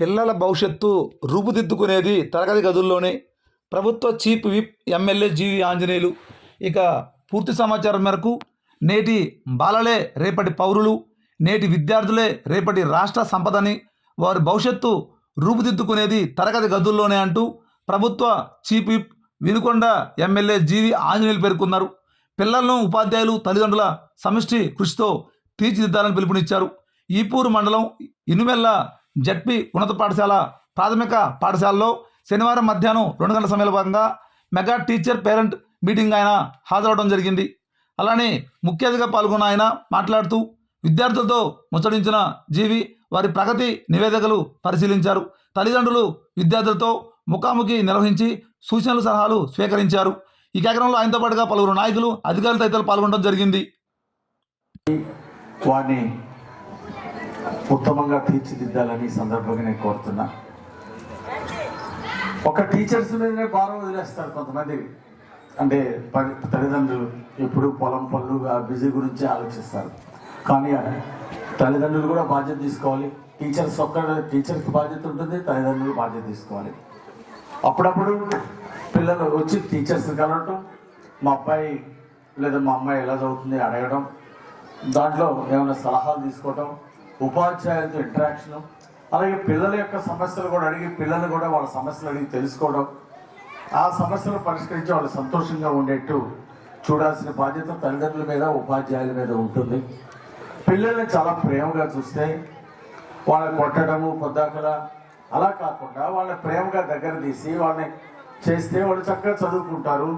పిల్లల భవిష్యత్తు రూపుదిద్దుకునేది తరగతి గదుల్లోనే. ప్రభుత్వ chief whip MLA GV Anjaneyulu. ఇక పూర్తి సమాచారం మేరకు నేటి బాలలే రేపటి పౌరులు నేటి విద్యార్థులే రేపటి రాష్ట్ర సంపదని వారి భవిష్యత్తు రూపుదిద్దుకునేది తరగతి గదుల్లోనే అంటూ ప్రభుత్వ chief whip Vinukonda MLA GV Anjaneyulu పేర్కొన్నారు. పిల్లలను ఉపాధ్యాయులు తల్లిదండ్రుల సమిష్టి కృషితో తీర్చిదిద్దాలని పిలుపునిచ్చారు. ఈపూరు మండలం ఇనుమెల్ల జడ్పీ ఉన్నత పాఠశాల ప్రాథమిక పాఠశాలలో శనివారం మధ్యాహ్నం రెండు గంటల సమయంలో భాగంగా మెగా టీచర్ పేరెంట్ మీటింగ్ ఆయన హాజరవడం జరిగింది. అలానే ముఖ్య అతిథిగా పాల్గొన్న ఆయన మాట్లాడుతూ విద్యార్థులతో ముచ్చటించిన జీవి వారి ప్రగతి నివేదికలు పరిశీలించారు. తల్లిదండ్రులు విద్యార్థులతో ముఖాముఖి నిర్వహించి సూచనలు సలహాలు స్వీకరించారు. ఈ కార్యక్రమంలో ఆయనతో పాటుగా పలువురు నాయకులు అధికారులు తదితరులు పాల్గొనడం జరిగింది. వారిని ఉత్తమంగా తీర్చిదిద్దాలని సందర్భంగా నేను కోరుతున్నా. ఒక టీచర్స్ మీదనే భారం వదిలేస్తారు కొంతమంది. అంటే తల్లిదండ్రులు ఎప్పుడు పొలం పనులుగా బిజీ గురించి ఆలోచిస్తారు. కానీ తల్లిదండ్రులు కూడా బాధ్యత తీసుకోవాలి. టీచర్స్ ఒక్క టీచర్కి బాధ్యత ఉంటుంది తల్లిదండ్రులు బాధ్యత తీసుకోవాలి. అప్పుడప్పుడు పిల్లలు వచ్చి టీచర్స్ కలవటం మా అబ్బాయి లేదా మా అమ్మాయి ఎలా చదువుతుంది అడగడం దాంట్లో ఏమైనా సలహాలు తీసుకోవటం ఉపాధ్యాయులతో ఇంటరాక్షన్ అలాగే పిల్లల యొక్క సమస్యలు కూడా అడిగి పిల్లలు కూడా వాళ్ళ సమస్యలు అడిగి తెలుసుకోవడం ఆ సమస్యలు పరిష్కరించి వాళ్ళు సంతోషంగా ఉండేట్టు చూడాల్సిన బాధ్యత తల్లిదండ్రుల మీద ఉపాధ్యాయుల మీద ఉంటుంది. పిల్లల్ని చాలా ప్రేమగా చూస్తే వాళ్ళని కొట్టడము పొద్దాకల అలా కాకుండా వాళ్ళని ప్రేమగా దగ్గర తీసి వాళ్ళని చేస్తే వాళ్ళు చక్కగా చదువుకుంటారు.